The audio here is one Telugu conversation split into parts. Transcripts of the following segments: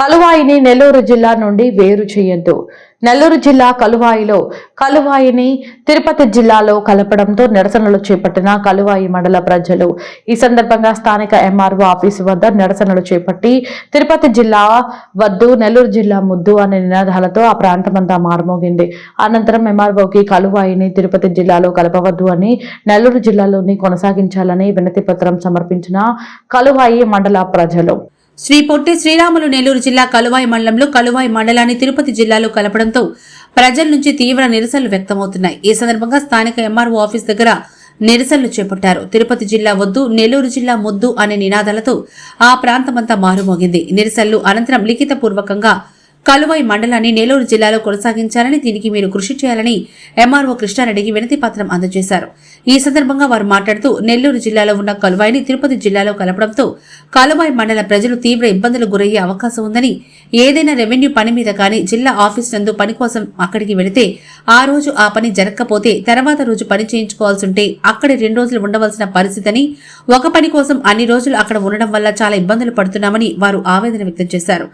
కలువాయిని నెల్లూరు జిల్లా నుండి వేరు చేయొద్దు. నెల్లూరు జిల్లా కలువాయిలో కలువాయిని తిరుపతి జిల్లాలో కలపడంతో నిరసనలు చేపట్టిన కలువాయి మండల ప్రజలు ఈ సందర్భంగా స్థానిక ఎంఆర్ఓ ఆఫీసు వద్ద నిరసనలు చేపట్టి తిరుపతి జిల్లా వద్దు నెల్లూరు జిల్లా ముద్దు అనే నినాదాలతో ఆ ప్రాంతమంతా మారుమోగింది. అనంతరం ఎంఆర్ఓకి కలువాయిని తిరుపతి జిల్లాలో కలపవద్దు అని నెల్లూరు జిల్లాలోని కొనసాగించాలని వినతి పత్రం సమర్పించిన కలువాయి మండల ప్రజలు. శ్రీ పొట్టి శ్రీరాములు నెల్లూరు జిల్లా కలువాయి మండలంలో కలువాయి మండలాన్ని తిరుపతి జిల్లాలో కలపడంతో ప్రజల నుంచి తీవ్ర నిరసనలు వ్యక్తమవుతున్నాయి. ఈ సందర్భంగా స్థానిక ఎంఆర్ఓ ఆఫీస్ దగ్గర నిరసనలు చేపట్టారు. తిరుపతి జిల్లా వద్దు నెల్లూరు జిల్లా ముద్దు అనే నినాదాలతో ఆ ప్రాంతమంతా మారుమోగింది. నిరసనలు అనంతరం లిఖితపూర్వకంగా కలువాయి మండలాన్ని నెల్లూరు జిల్లాలో కొనసాగించాలని దీనికి మీరు కృషి చేయాలని ఎంఆర్ఓ కృష్ణారెడ్డికి వినతి పత్రం అందజేశారు. ఈ సందర్భంగా వారు మాట్లాడుతూ నెల్లూరు జిల్లాలో ఉన్న కలువాయిని తిరుపతి జిల్లాలో కలపడంతో కలువాయి మండల ప్రజలు తీవ్ర ఇబ్బందులు గురయ్యే అవకాశం ఉందని ఏదైనా రెవెన్యూ పని మీద కానీ జిల్లా ఆఫీస్ నందు పని కోసం అక్కడికి వెళితే ఆ రోజు ఆ పని జరగకపోతే తర్వాత రోజు పని చేయించుకోవాల్సి ఉంటే అక్కడ రెండు రోజులు ఉండవలసిన పరిస్థితిని ఒక పని కోసం అన్ని రోజులు అక్కడ ఉండడం వల్ల చాలా ఇబ్బందులు పడుతున్నామని వారు ఆవేదన వ్యక్తం చేశారు.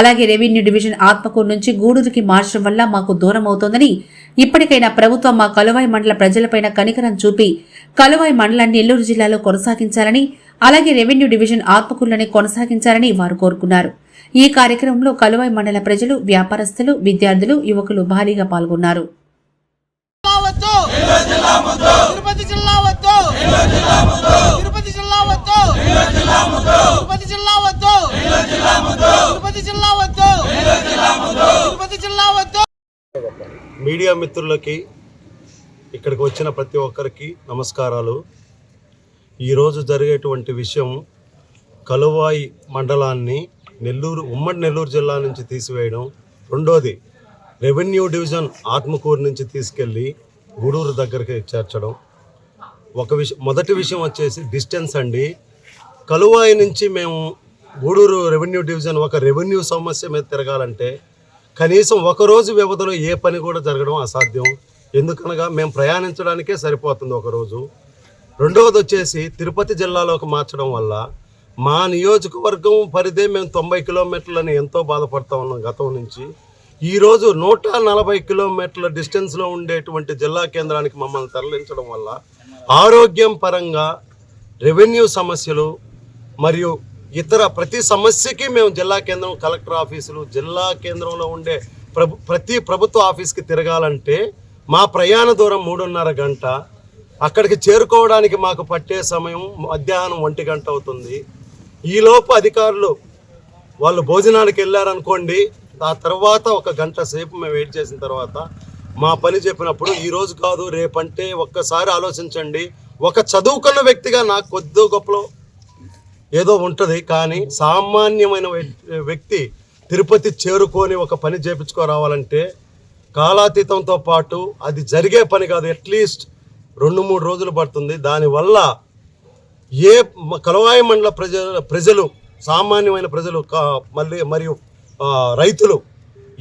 అలాగే రెవెన్యూ డివిజన్ ఆత్మకూరు నుంచి గూడూరుకి మార్చడం వల్ల మాకు దూరం అవుతోందని ఇప్పటికైనా ప్రభుత్వం మా కలువాయి మండల ప్రజలపైన కనికరం చూపి కలువాయి మండలాన్ని నెల్లూరు జిల్లాలో కొనసాగించాలని అలాగే రెవెన్యూ డివిజన్ ఆత్మకూరులోనే కొనసాగించాలని వారు కోరుకున్నారు. ఈ కార్యక్రమంలో కలువాయి మండల ప్రజలు వ్యాపారస్తులు విద్యార్థులు యువకులు భారీగా పాల్గొన్నారు. జిల్లా తిరుపతి జిల్లా వద్దు తిరుపతి జిల్లా వద్దు తిరుపతి జిల్లా వద్దు తిరుపతి జిల్లా వద్దు వద్దు. మీడియా మిత్రులకి ఇక్కడికి వచ్చిన ప్రతి ఒక్కరికి నమస్కారాలు. ఈరోజు జరిగేటువంటి విషయం కలువాయి మండలాన్ని నెల్లూరు ఉమ్మడి నెల్లూరు జిల్లా నుంచి తీసివేయడం. రెండోది రెవెన్యూ డివిజన్ ఆత్మకూరు నుంచి తీసుకెళ్ళి గూడూరు దగ్గరికి చేర్చడం. ఒక విషయం మొదటి విషయం వచ్చేసి డిస్టెన్స్ అండి. కలువాయి నుంచి మేము గూడూరు రెవెన్యూ డివిజన్ ఒక రెవెన్యూ సమస్య మీద తిరగాలంటే కనీసం ఒక రోజు వ్యవధిలో ఏ పని కూడా జరగడం అసాధ్యం. ఎందుకనగా మేము ప్రయాణించడానికే సరిపోతుంది ఒకరోజు రెండవది వచ్చేసి తిరుపతి జిల్లాలోకి మార్చడం వల్ల మా నియోజకవర్గం పరిధే మేము తొంభై కిలోమీటర్లని ఎంతో బాధపడతా ఉన్నాం గతం నుంచి. ఈరోజు నూట నలభై కిలోమీటర్ల డిస్టెన్స్లో ఉండేటువంటి జిల్లా కేంద్రానికి మమ్మల్ని తరలించడం వల్ల ఆరోగ్యం పరంగా రెవెన్యూ సమస్యలు మరియు ఇతర ప్రతి సమస్యకి మేము జిల్లా కేంద్రం కలెక్టర్ ఆఫీసులు జిల్లా కేంద్రంలో ఉండే ప్రభు ప్రతి ప్రభుత్వ ఆఫీస్కి తిరగాలంటే మా ప్రయాణ దూరం మూడున్నర గంట. అక్కడికి చేరుకోవడానికి మాకు పట్టే సమయం మధ్యాహ్నం ఒంటి గంట అవుతుంది. ఈలోపు అధికారులు వాళ్ళు భోజనానికి వెళ్ళారనుకోండి ఆ తర్వాత ఒక గంట సేపు మేము వెయిట్ చేసిన తర్వాత మా పని చెప్పినప్పుడు ఈరోజు కాదు రేపంటే ఒక్కసారి ఆలోచించండి. ఒక చదువుకున్న వ్యక్తిగా నాకు కొద్ది గొప్పలో ఏదో ఉంటుంది కానీ సామాన్యమైన వ్యక్తి తిరుపతి చేరుకొని ఒక పని చేపించుకోరావాలంటే కాలాతీతంతో పాటు అది జరిగే పని కాదు అట్లీస్ట్ రెండు మూడు రోజులు పడుతుంది. దానివల్ల ఏ మ- కలవాయి మండల ప్రజ ప్రజలు సామాన్యమైన ప్రజలు మళ్ళీ మరియు రైతులు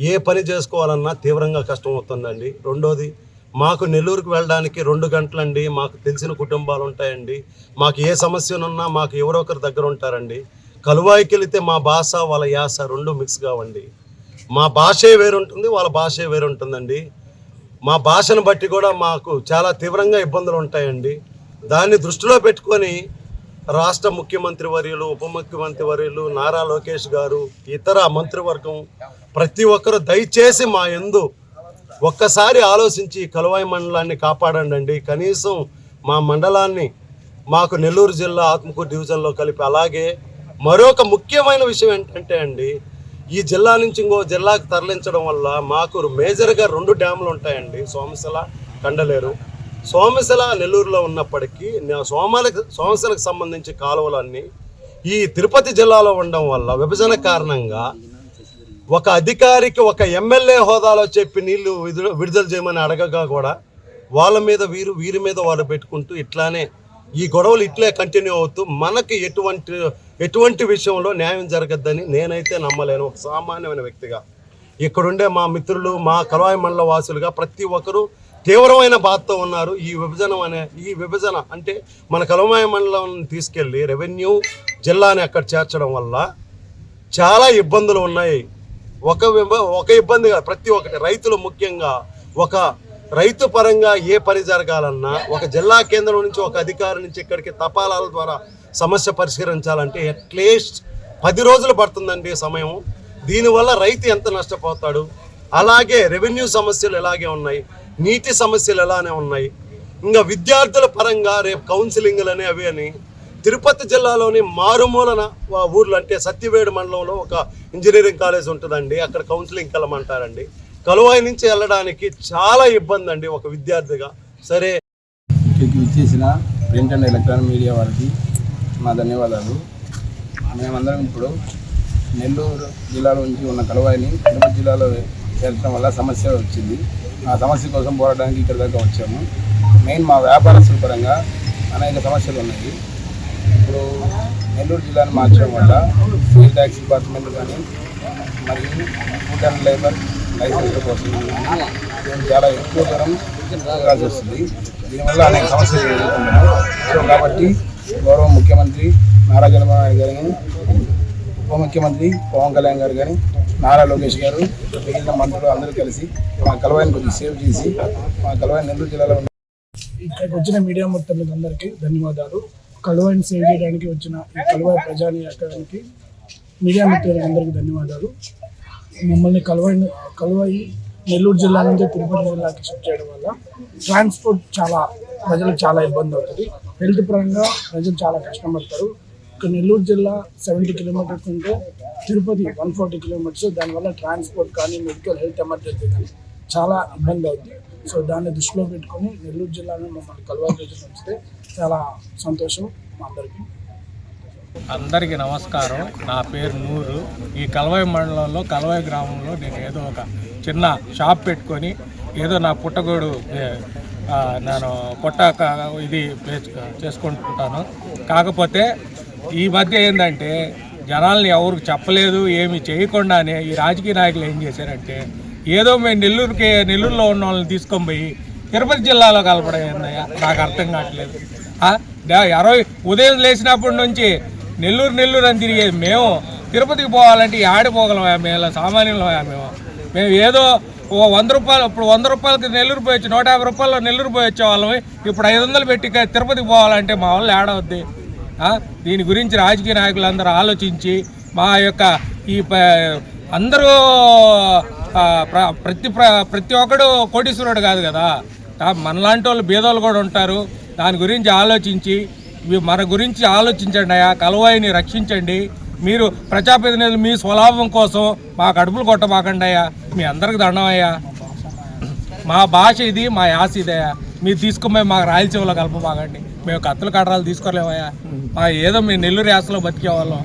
ఏ పని చేసుకోవాలన్నా తీవ్రంగా కష్టం అవుతుందండి రెండోది మాకు నెల్లూరుకు వెళ్ళడానికి రెండు గంటలండి మాకు తెలిసిన కుటుంబాలు ఉంటాయండి. మాకు ఏ సమస్యనున్నా మాకు ఎవరో ఒకరి దగ్గర ఉంటారండి. కలువాయికి వెళితే మా భాష వాళ్ళ యాస రెండు మిక్స్ కావండి. మా భాషే వేరుంటుంది వాళ్ళ భాషే వేరుంటుందండి. మా భాషను బట్టి కూడా మాకు చాలా తీవ్రంగా ఇబ్బందులు ఉంటాయండి. దాన్ని దృష్టిలో పెట్టుకొని రాష్ట్ర ముఖ్యమంత్రి వర్యులు ఉప ముఖ్యమంత్రి వర్యులు నారా లోకేష్ గారు ఇతర మంత్రివర్గం ప్రతి ఒక్కరు దయచేసి మా ఎందు ఒక్కసారి ఆలోచించి కలువాయి మండలాన్ని కాపాడండి అండి కనీసం మా మండలాన్ని మాకు నెల్లూరు జిల్లా ఆత్మకూరు డివిజన్లో కలిపి అలాగే మరొక ముఖ్యమైన విషయం ఏంటంటే అండి ఈ జిల్లా నుంచి ఇంకో జిల్లాకు తరలించడం వల్ల మాకు మేజర్గా రెండు డ్యాములు ఉంటాయండి సోమశిల కండలేరు. సోమశిల నెల్లూరులో ఉన్నప్పటికీ నా- సోమాలకు సోమశిలకు సంబంధించి కాలువలన్నీ ఈ తిరుపతి జిల్లాలో ఉండడం వల్ల విభజన కారణంగా ఒక అధికారికి ఒక ఎమ్మెల్యే హోదాలో చెప్పి నీళ్ళు విడుదల విడుదల చేయమని అడగగా కూడా వాళ్ళ మీద వీరు వీరి మీద వాళ్ళు పెట్టుకుంటూ ఇట్లానే ఈ గొడవలు ఇట్లే కంటిన్యూ అవుతూ మనకి ఎటువంటి ఎటువంటి విషయంలో న్యాయం జరగద్దని నేనైతే నమ్మలేను. ఒక సామాన్యమైన వ్యక్తిగా. ఇక్కడుండే మా మిత్రులు మా కలవాయి మండల వాసులుగా ప్రతి ఒక్కరూ తీవ్రమైన బాధతో ఉన్నారు. ఈ విభజన అనే ఈ విభజన అంటే మన కలవాయి మండలం తీసుకెళ్ళి రెవెన్యూ జిల్లాని అక్కడ చేర్చడం వల్ల చాలా ఇబ్బందులు ఉన్నాయి. ఒక ఒక ఇబ్బంది కాదు, ప్రతి ఒక్కటి. రైతులు ముఖ్యంగా ఒక రైతు పరంగా ఏ పని జరగాలన్నా ఒక జిల్లా కేంద్రం నుంచి ఒక అధికారి నుంచి ఇక్కడికి తపాలాల ద్వారా సమస్య పరిష్కరించాలంటే అట్లీస్ట్ పది రోజులు పడుతుందండి సమయం. దీనివల్ల రైతు ఎంత నష్టపోతాడు? అలాగే రెవెన్యూ సమస్యలు ఎలాగే ఉన్నాయి? నీటి సమస్యలు ఎలానే ఉన్నాయి? ఇంకా విద్యార్థుల పరంగా రేపు కౌన్సిలింగ్లు అనేవి అని తిరుపతి జిల్లాలోని మారుమూలన ఊర్లు అంటే సత్యవేడు మండలంలో ఒక ఇంజనీరింగ్ కాలేజ్ ఉంటుందండి. అక్కడ కౌన్సిలింగ్ కలమంటారండి. కలువాయి నుంచి వెళ్ళడానికి చాలా ఇబ్బంది అండి ఒక విద్యార్థిగా. సరే. ఇచ్చేసిన ప్రింట్ అండ్ ఎలక్ట్రానిక్ మీడియా వారికి మా ధన్యవాదాలు. మేమందరం ఇప్పుడు నెల్లూరు జిల్లాలో నుంచి ఉన్న కలవాయిని తిరుపతి జిల్లాలో చేర్చడం వల్ల సమస్య వచ్చింది. ఆ సమస్య కోసం పోరాడడానికి ఇక్కడ దాకా వచ్చాము. మెయిన్ మా వ్యాపారస్తుల పరంగా అనేక సమస్యలు ఉన్నాయి. ఇప్పుడు నెల్లూరు జిల్లాను మార్చడం వల్ల సేల్ ట్యాక్స్ డిపార్ట్మెంట్ కానీ మరియు ఫుడ్ అండ్ లేబర్ లైసెన్స్ల కోసం మేము చాలా ఎక్కువ దూరం తిరగాల్సి వస్తుంది. దీనివల్ల అనేక సమస్యలు ఎదుర్కొంటున్నాం. సో కాబట్టి గౌరవ ముఖ్యమంత్రి నారా చంద్రబాబు నాయుడు గారు కానీ ఉప ముఖ్యమంత్రి పవన్ కళ్యాణ్ గారు కానీ నారా లోకేష్ గారు మిగిలిన మంత్రులు అందరూ కలిసి మా కలవాయిని కొంచెం సేవ్ చేసి మా కలవాయిని నెల్లూరు జిల్లాలో ఇక్కడికి వచ్చిన మీడియా మొత్తం అందరికీ ధన్యవాదాలు. కలువని సేవ్ చేయడానికి వచ్చిన ఈ కలువాయి ప్రజానీకానికి మీడియా మిత్రులకు అందరికీ ధన్యవాదాలు. మమ్మల్ని కలువని కలువాయి నెల్లూరు జిల్లా నుంచి తిరుపతి జిల్లాకి షిఫ్ట్ చేయడం వల్ల ట్రాన్స్పోర్ట్ చాలా ప్రజలకు చాలా ఇబ్బంది అవుతుంది. హెల్త్ పరంగా ప్రజలు చాలా కష్టపడతారు. ఇక నెల్లూరు జిల్లా సెవెంటీ కిలోమీటర్స్ ఉంటే తిరుపతి వన్ ఫార్టీ కిలోమీటర్స్. దానివల్ల ట్రాన్స్పోర్ట్ కానీ మెడికల్ హెల్త్ ఎమర్జెన్సీ కానీ చాలా ఇబ్బంది అవుతుంది. సో దాన్ని దృష్టిలో పెట్టుకొని నెల్లూరు జిల్లాను మమ్మల్ని కలవాల్సి వస్తే ఉంచితే చాలా సంతోషం మా అందరికీ. అందరికీ నమస్కారం. నా పేరు నూరు. ఈ కలవాయి మండలంలో కలవాయి గ్రామంలో నేను ఏదో ఒక చిన్న షాప్ పెట్టుకొని ఏదో నా పుట్టగోడు నేను పుట్ట ఇది చేసుకుంటుంటాను కాకపోతే ఈ మధ్య ఏంటంటే జనాల్ని ఎవరికి చెప్పలేదు ఏమి చేయకుండానే ఈ రాజకీయ నాయకులు ఏం చేశారంటే ఏదో మేము నెల్లూరుకి నెల్లూరులో ఉన్న వాళ్ళని తీసుకొని పోయి తిరుపతి జిల్లాలో కలపడం నాకు అర్థం కావట్లేదు. అరవై ఉదయం లేచినప్పటి నుంచి నెల్లూరు నెల్లూరు అని తిరిగేది మేము. తిరుపతికి పోవాలంటే ఆడిపోగలమా మేము ఇలా సామాన్యులమా మేము? మేము ఏదో ఓ వంద రూపాయలు ఇప్పుడు వంద రూపాయలకి నెల్లూరు పోయొచ్చు నూట యాభై రూపాయలు నెల్లూరు పోయి వచ్చే ఇప్పుడు ఐదు వందలు పెట్టి తిరుపతికి పోవాలంటే మా వాళ్ళు ఏడవద్ది దీని గురించి రాజకీయ నాయకులందరూ ఆలోచించి మా యొక్క ఈ ప- అందరూ ప్రతి ప్ర- ప్రతి ఒక్కడు కోటీశ్వరుడు కాదు కదా. మనలాంటి వాళ్ళు భేదాలు కూడా ఉంటారు. దాని గురించి ఆలోచించి మీ- మన గురించి ఆలోచించండి అయ్యా. కలవాయిని రక్షించండి. మీరు ప్రజాప్రతినిధులు మీ స్వలాభం కోసం మా కడుపులు కొట్టబాకండి అయ్యా. మీ అందరికి దండం అయ్యా. మా భాష ఇది మా యాస ఇదయ్యా మీరు తీసుకుపోయి మాకు రాయలసీమలో కలపబాకండి మేము కత్తులు కట్టరాలు తీసుకోలేమయ్యా. మా ఏదో మేము నెల్లూరు యాసలో బతికే వాళ్ళం